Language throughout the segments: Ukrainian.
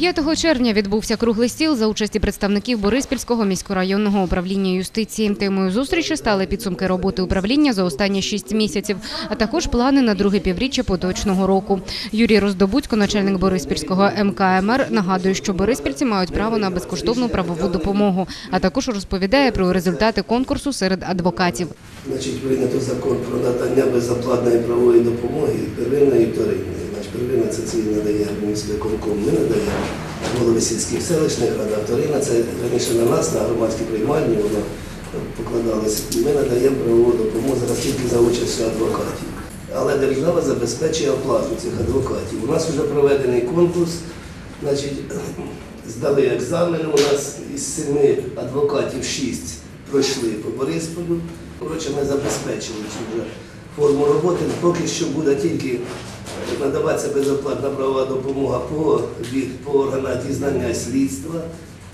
5 червня відбувся круглий стіл за участі представників Бориспільського міськорайонного управління юстиції. Темою зустрічі стали підсумки роботи управління за останні шість місяців, а також плани на друге півріччя поточного року. Юрій Роздобудько, начальник Бориспільського МКМР, нагадує, що бориспільці мають право на безкоштовну правову допомогу, а також розповідає про результати конкурсу серед адвокатів. Значить, прийнято закон про надання безоплатної правової допомоги первинної і вторинної. Первинна це ці надає міський конком, ми надаємо голови сільських селищних рад, а це раніше на нас, на громадські приймальні, воно покладалося. Ми надаємо правову допомогу зараз тільки за участю адвокатів. Але держава забезпечує оплату цих адвокатів. У нас вже проведений конкурс, значить, здали екзамен. У нас із семи адвокатів шість пройшли по Борисполю. Коротше, ми забезпечили цю вже форму роботи. Поки що буде тільки надаватися безоплатна правова допомога по, від- по органах дізнання слідства.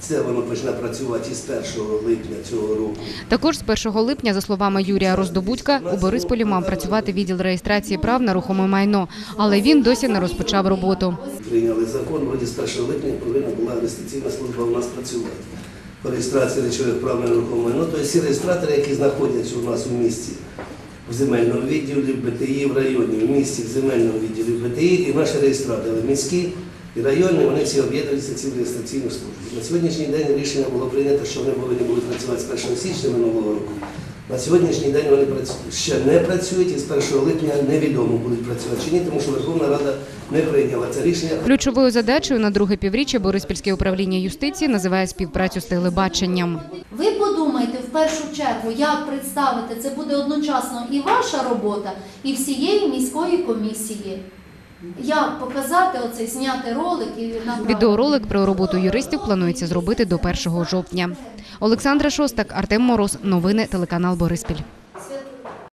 Це воно почне працювати із 1 липня цього року. Також з 1 липня, за словами Юрія Роздобудька, у Борисполі мав працювати відділ реєстрації прав на рухоме майно, але він досі не розпочав роботу. Прийняли закон, вроді з 1 липня повинна була реєстраційна служба у нас працювати. По реєстрації речових прав на нерухоме майно. Тобто всі реєстратори, які знаходяться у нас у місті, в земельному відділі, БТІ, в районі, в місті, в земельному відділі, БТІ, і наші реєстратори міські і районні, вони всі об'єднуються в цю реєстраційну службу. На сьогоднішній день рішення було прийнято, що вони повинні будуть працювати з 1 січня минулого року. На сьогоднішній день вони працю- ще не працюють і з 1 липня невідомо будуть працювати чи ні, тому що Верховна Рада не прийняла це рішення. Ключовою задачею на друге півріччя Бориспільське управління юстиції називає співпрацю з телебаченням. Ви першу чергу, як представити це буде одночасно і ваша робота, і всієї міської комісії. Як показати оцей зняти ролик і направити. Відеоролик про роботу юристів планується зробити до 1 жовтня. Олександра Шостак, Артем Мороз. Новини телеканал Бориспіль.